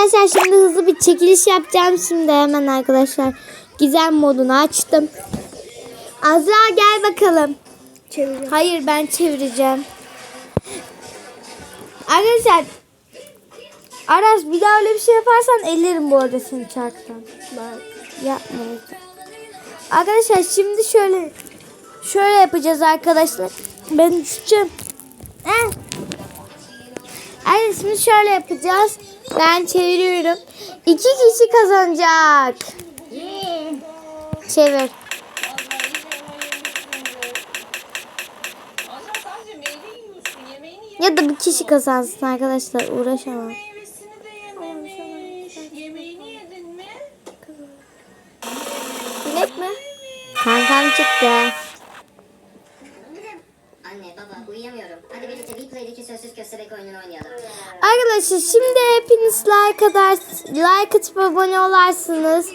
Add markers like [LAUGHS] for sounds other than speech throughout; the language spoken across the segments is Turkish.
Arkadaşlar şimdi hızlı bir çekiliş yapacağım şimdi hemen arkadaşlar. Gizem modunu açtım. Azra gel bakalım. Çeviriyorum. Hayır ben çevireceğim. Arkadaşlar Aras bir daha öyle bir şey yaparsan ellerim bu arada seni çarktan. Bak. Yapma lütfen. Arkadaşlar şimdi şöyle şöyle yapacağız arkadaşlar. Ben düşeceğim. Eh. Şimdi şöyle yapacağız. Ben çeviriyorum. İki kişi kazanacak. Çevir. Ya da bir kişi kazansın arkadaşlar. Uğraşamam. Bilek mi? Kankam çıktı. Arkadaşlar şimdi hepiniz like atar, like atıp abone olarsınız.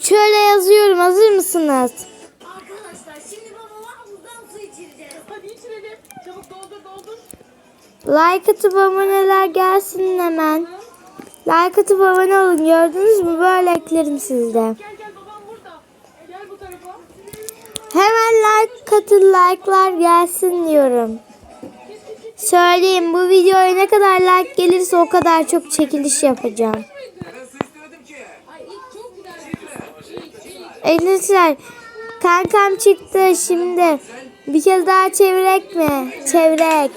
Şöyle yazıyorum. Hazır mısınız? Like atıp aboneler gelsin hemen. Like atıp abone olun. Gördünüz mü? Böyle eklerim sizde. Tarafa. Hemen like atın. Like'lar gelsin diyorum. Söyleyeyim bu videoya ne kadar like gelirse o kadar çok çekiliş yapacağım. Arkadaşlar kankam çıktı şimdi. Bir kez daha çevirek mi? Çevirek.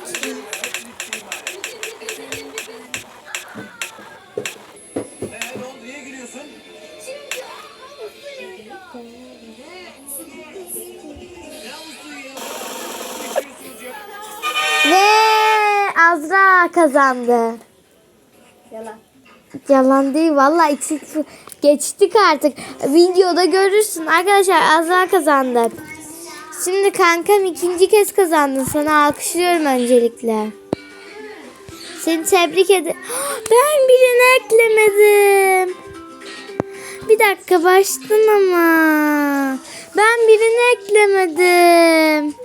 Kazandı. Yalan. Yalan değil vallahi iki geçtik artık. Videoda görürsün. Arkadaşlar Azra kazandı. Şimdi kankam ikinci kez kazandın. Sana alkışlıyorum öncelikle. Seni tebrik ederim. Ben birini eklemedim. Bir dakika baştan ama. Ben birini eklemedim.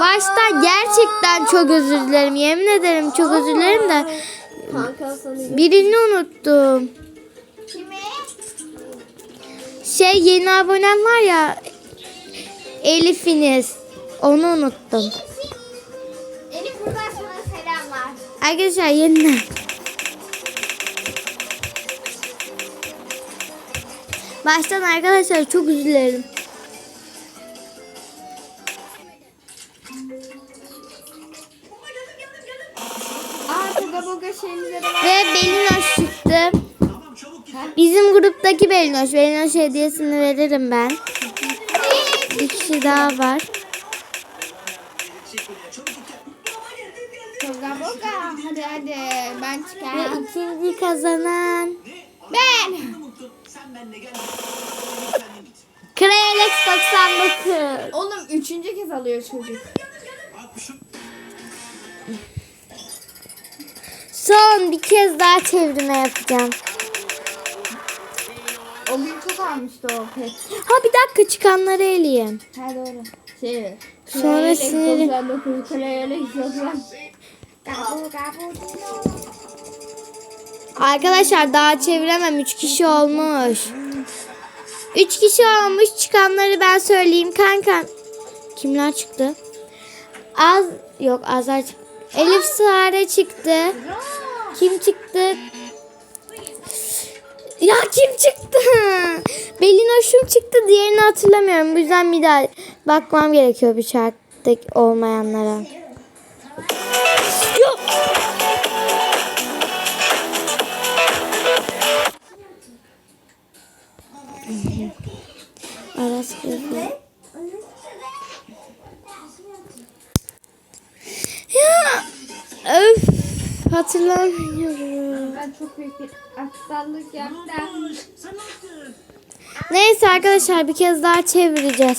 Baştan gerçekten çok özür dilerim. Yemin ederim çok özür dilerim de birini unuttum. Şey yeni abonem var ya Elif'iniz. Onu unuttum. Elif buradan sana selamlar. Arkadaşlar yeniden. Baştan arkadaşlar çok özür Gruptaki Belinoş. Belinoş hediyesini veririm ben. Bir kişi daha var. Toga boga. Hadi hadi. Ben Ve çıkarım. ikinci kazanan Ben. Kralex 99. Oğlum üçüncü kez alıyor çocuk. Son bir kez daha çevirme yapacağım. O gün çok almıştı o pet. Ha bir dakika çıkanları eleyeyim. Ha doğru. Şey. Sonra sinirim. 99 Kralex 90. Gabu gabu. Arkadaşlar daha çeviremem. 3 kişi olmuş. 3 kişi olmuş. Çıkanları ben söyleyeyim. Kanka. Kimler çıktı? Az yok Azar çıktı. Elif Sare çıktı. Kim çıktı? Ya kim çıktı? [LAUGHS] Belinoş'um çıktı. Diğerini hatırlamıyorum. Bu yüzden bir daha bakmam gerekiyor şarttaki olmayanlara. Hatırlamıyorum. Ben çok büyük bir aptallık yaptım. Neyse arkadaşlar bir kez daha çevireceğiz.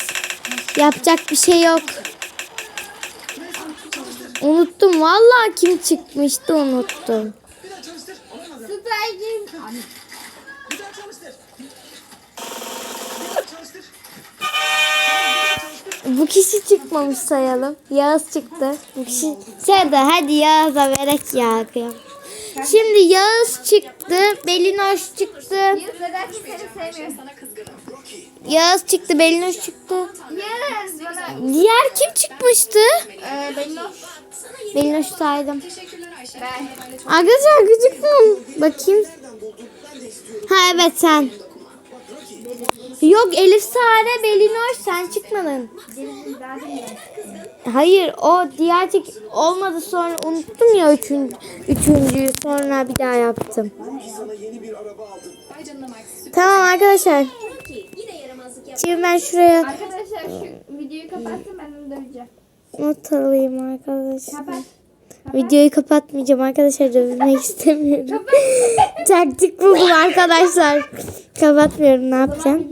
Yapacak bir şey yok. Unuttum vallahi kim çıkmıştı unuttum. Süper Game. Bu kişi çıkmamış sayalım. Yağız çıktı. Bu kişi Sen de hadi Yağız'a verek ya. kıyam. Şimdi Yağız çıktı. Belinoş çıktı. Yağız çıktı. Belinoş çıktı. Diğer kim çıkmıştı? Belinoş saydım. Arkadaşlar gıcık mı? Bakayım. Ha evet sen. Yok Elif Sare Belinoş sen çıkmadın. Hayır o diğer çek olmadı sonra unuttum ya üçüncü, üçüncüyü sonra bir daha yaptım. Tamam arkadaşlar. Şimdi ben şuraya Arkadaşlar şu videoyu kapattım ben onu döveceğim. not alayım arkadaşlar. Kapat. Videoyu kapatmayacağım arkadaşlar dövmek istemiyorum. Taktik [LAUGHS] buldum arkadaşlar. Kapatmıyorum ne yapacağım?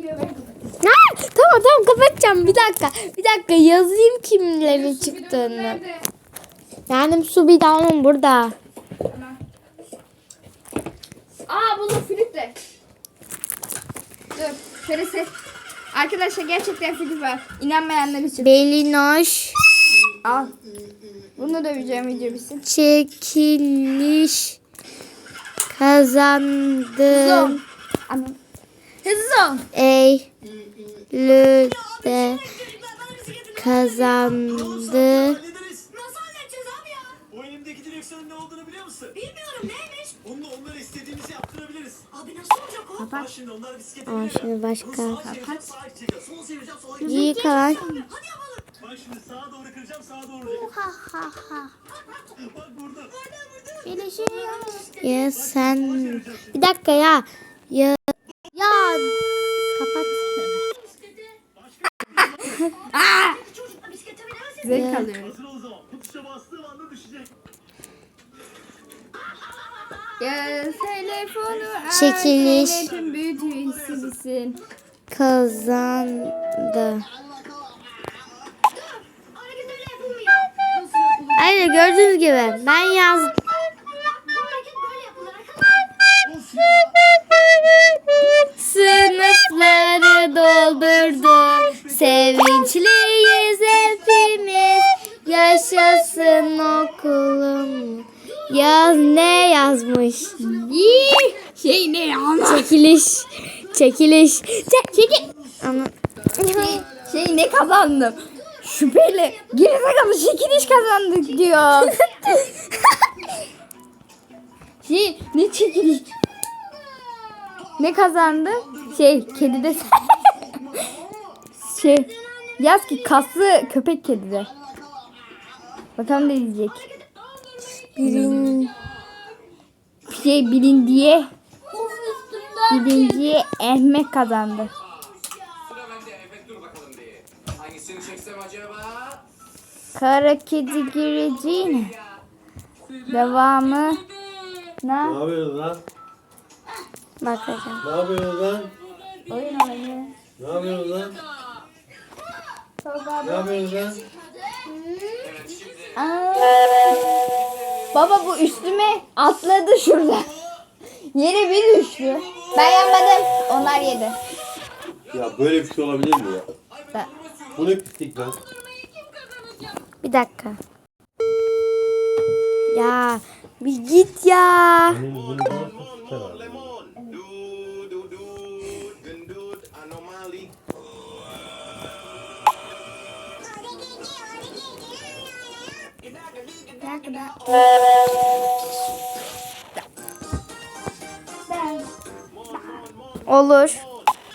Ha, tamam tamam kapatacağım bir dakika. Bir dakika yazayım kimlerin çıktığını. Yani su bidonum burada. Aa buldum flütle. Dur şöyle ses. Arkadaşlar gerçekten flüt var. İnanmayanlar için. Belinoş Al. Bunu döveceğim video bitsin. çekiliş kazandı. Zon. Anam. Hızlı ol. Eylül'de kazandı. Nasıl halledeceğiz abi ya? O elimdeki direksiyonun ne olduğunu biliyor musun? Bilmiyorum Bununla onlara istediğimizi yaptırabiliriz. Abi nasıl olacak o? Bak şimdi onlar bisiklete biniyor. şimdi başka. Bunu sağa çevireceğim, sağa çekeceğim. Sola çevireceğim, sola çekeceğim. İyi kalan. Hadi yapalım. Bak şimdi sağa doğru kıracağım, sağa doğru vuracağım. Bak vurdum. Ya sen bir dakika ya. Ya ya kapat. [LAUGHS] Çocukla bisiklete binemezsin. Zevk alıyoruz. Hazır o zaman. Bu tuşa bastığım anda düşecek. Ya telefonu aç. Çekiliş. Kazandı. Aynen gördüğünüz gibi ben yazdım. Sınıfları doldurdu. Sevinçliyiz yazmış? Şey ne ya? Çekiliş. Çekiliş. Çek, çekil. Ama Şey, şey ne kazandım? Şüpheli. Gerizekalı çekiliş kazandık diyor. şey ne çekiliş? Ne kazandı? Şey kedi de şey yaz ki kaslı köpek kedi de. Bakalım ne diyecek. birin Şey bilindiye birinciye Ehmet kazandı. Kara kedi gireceğine. Devamı. Ne? Ne yapıyorsun lan? bakacağım. Ne yapıyorsun lan? Oyun oynuyor. Ne yapıyorsun lan? Ne yapıyorsun lan? Aa. Baba bu üstüme atladı şurada. Yere bir düştü. Ben yanmadım. Onlar yedi. Ya böyle bir şey olabilir mi ya? Bu ne pislik lan? Bir dakika. Ya bir git ya. Bunu, bunu nasıl Olur.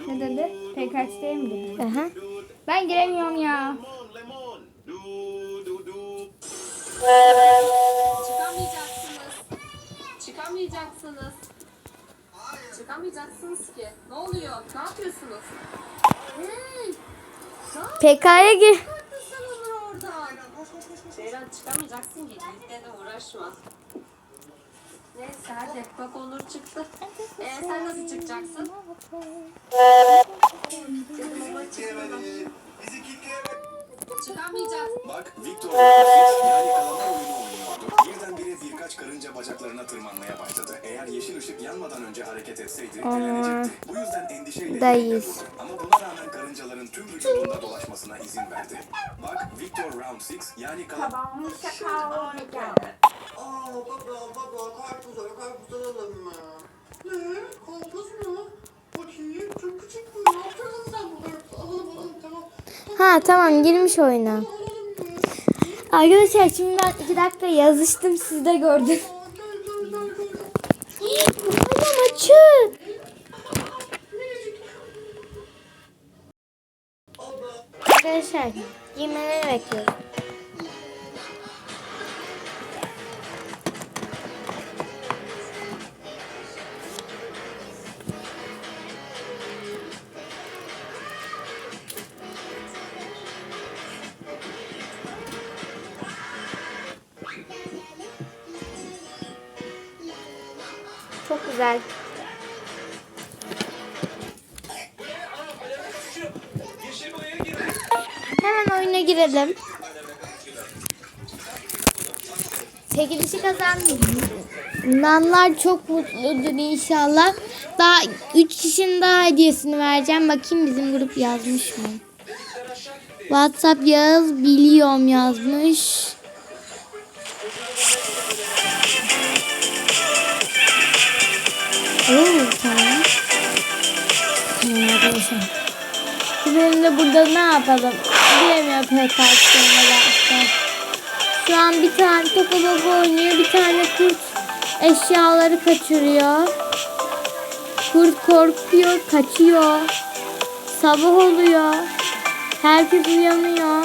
Ne dedi? Tekrar isteyeyim mi dedi? Aha. Ben giremiyorum ya. Çıkamayacaksınız. Çıkamayacaksınız. Çıkamayacaksınız ki. Ne oluyor? Ne yapıyorsunuz? Hey! PK'ya gir. Ceylan çıkamayacaksın ki. Gitme de uğraşma. Neyse hadi. Bak Onur çıktı. Ee, sen nasıl çıkacaksın? Çıkamayacaksın. Bak Victor yani kalama oyunu oynuyordu. Birdenbire birkaç karınca bacaklarına tırmanmaya başladı. Eğer yeşil ışık yanmadan önce hareket etseydi elenecekti. Bu yüzden endişeyle Dayız. Ama buna rağmen karıncaların tüm vücudunda dolaşmasına izin verdi. Bak Victor Round 6 yani kalan Aa baba baba karpuz al karpuz alalım mı? Ne? Karpuz mu? Bakayım çok küçük bu ya. Kırmızı sen bu karpuz. Alalım alalım tamam. Ha tamam girmiş oyuna. Arkadaşlar şimdi ben iki dakika yazıştım siz de gördünüz. Anam açık. Arkadaşlar girmeleri bekliyorum. Güzel. Hemen oyuna girelim. Çekilişi kazananlar çok mutludur inşallah. Daha 3 kişinin daha hediyesini vereceğim. Bakayım bizim grup yazmış mı? WhatsApp yaz biliyorum yazmış. Oo, tamam. Arkadaşlar. Benim de burada ne yapalım? Diyemiyor pek aslında. Şu an bir tane topu topu oynuyor. Bir tane kurt eşyaları kaçırıyor. Kurt korkuyor, kaçıyor. Sabah oluyor. Herkes uyanıyor.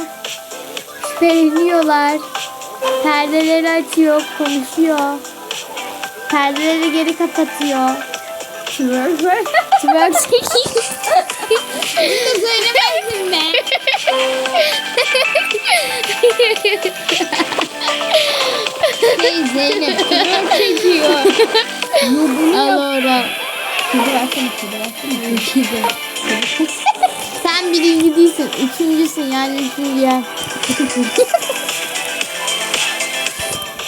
Şüpheleniyorlar. Perdeleri açıyor, konuşuyor. Perdeleri geri kapatıyor. Twerk Twerk çekiyor. Bunu söylemezsin be. Hey Zeynep twerk çekiyor. Alora. Sen birinci değilsin. Üçüncüsün yani üçüncü yer.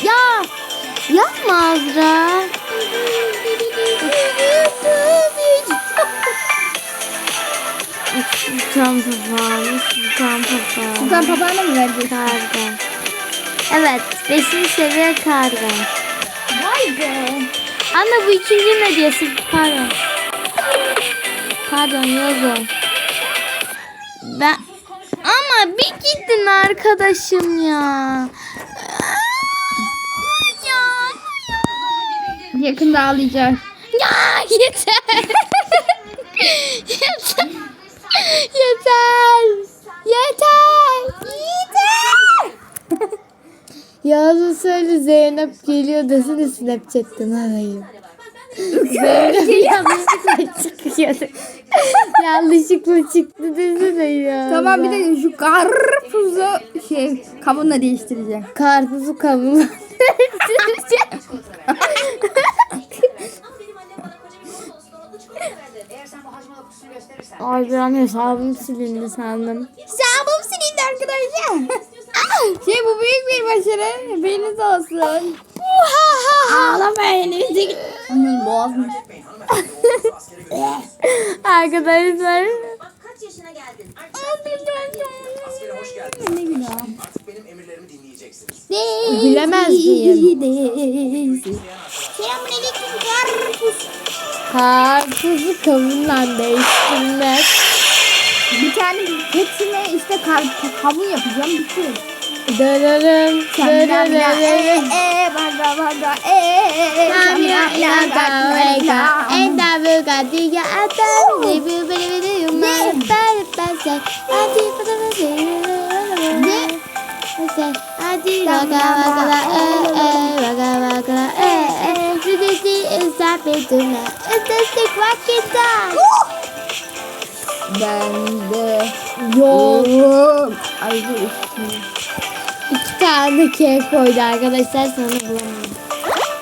ya. Yapma Azra. Sultan papağanı, sultan papağanı. Sultan papağanı mı verecek? Karga. Evet, beşinci seviye karga. Vay be. Ama bu ikinci hediyesi. Pardon. Pardon Yozo. Ben... Ama bir gittin arkadaşım ya. Yakında ağlayacak. Ya yeter. yeter. Yeter. Yeter. Yeter. Yazın söyle Zeynep geliyor desene Snapchat'ten arayayım. Zeynep yanlışlıkla çıkıyor. yanlışlıkla çıktı desene ya. Tamam bir de şu karpuzu şey kavunla değiştireceğim. Karpuzu kavunla. [LAUGHS] Ay bir an hesabım silindi sandım. Hesabım silindi arkadaşlar. [LAUGHS] şey bu büyük bir başarı. Haberiniz olsun. Ağlamayın müzik. Onun boğazmış. [LAUGHS] Arkadaşlar. Kaç yaşına geldin? Askere hoş geldiniz. Artık benim emirlerimi dinleyeceksiniz. Bilemez miyim? Selamünaleyküm karpuz. Karpuzu kavunla değiştirmek. Bir tane hepsine işte kar, kavun yapacağım bitiyor. Dönürüm. Senden ya e Dönürüm. e baga baga e e Samia ilaga wega. Enda buga diga atan. Bere bere yuma. Bere bere. Adi bere bere. Ne? Adi raga waga la e e. Raga waga la e e. Tonight. It's the stick rocket time. Ben de Yok. Ay bu üstüne. İki tane kek koydu arkadaşlar sonra bulamadım.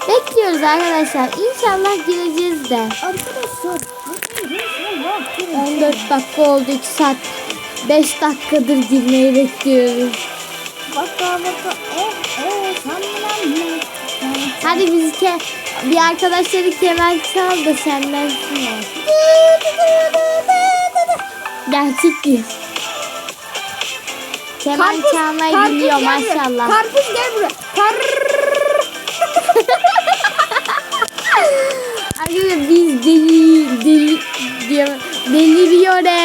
Bekliyoruz arkadaşlar. İnşallah gireceğiz de. Arkadaşlar. 14 dakika oldu 2 saat. 5 dakikadır girmeyi bekliyoruz. Baka baka e e sanmam Hadi biz ke bir arkadaşları kemer çal da senden şunu. Gerçek bir. Keman çalmayı karpuz biliyor gel buraya. maşallah. Karpuz gel buraya. Kar [LAUGHS] Arkadaşlar biz deli deli diyor, deliriyor de.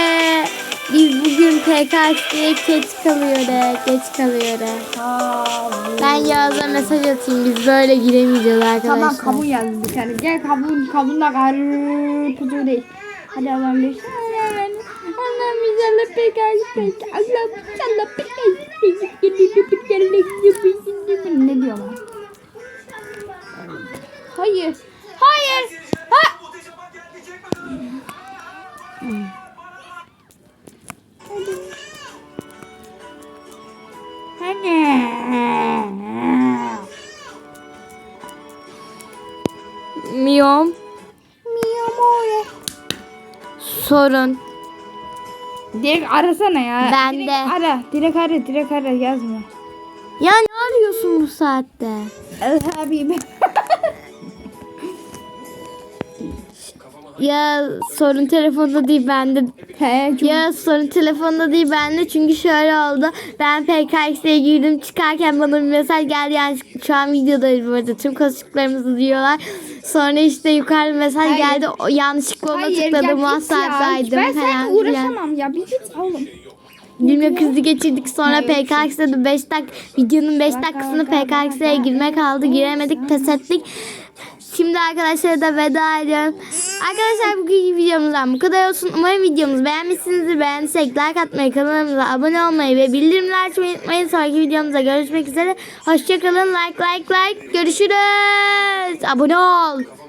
Biz bugün PKX'ye geç kalıyor de, geç kalıyor. Ben Yağız'a mesaj atayım biz böyle giremeyeceğiz arkadaşlar. Tamam kavun yazdı bir tane. Gel kavun kavunla karpuzu değil. Hadi Allah'ım bir Allah'ım inşallah pekala pekala. Allah'ım inşallah pekala. Ne diyor lan? Hayır. Hayır. Ha. Hani? Miyom. Sorun. Direkt arasana ya. Ben direkt de. Ara. Direkt ara. Direkt ara. Yazma. Ya ne arıyorsun bu saatte? Abi ben. Ya sorun telefonda değil bende. He çok Ya sorun telefonda değil bende çünkü şöyle oldu. Ben PKX'e girdim çıkarken bana bir mesaj geldi yani şu an videodayız bu arada tüm konuştuklarımızı duyuyorlar. Sonra işte yukarıda mesaj Hayır. geldi o yanlışlıkla ona tıkladım ya WhatsApp'taydım Ben seninle uğraşamam ya. Bir git oğlum. Gülme krizi geçirdik sonra PKX'de de 5 dak videonun 5 dakikasını PKX'e girmek kaldı giremedik pes ettik. Şimdi arkadaşlara da veda ediyorum. Arkadaşlar bugünkü videomuzdan bu kadar olsun. Umarım videomuzu beğenmişsinizdir. Beğendiysek like atmayı, kanalımıza abone olmayı ve bildirimleri açmayı unutmayın. Sonraki videomuzda görüşmek üzere. Hoşçakalın. Like like like. Görüşürüz. Abone ol.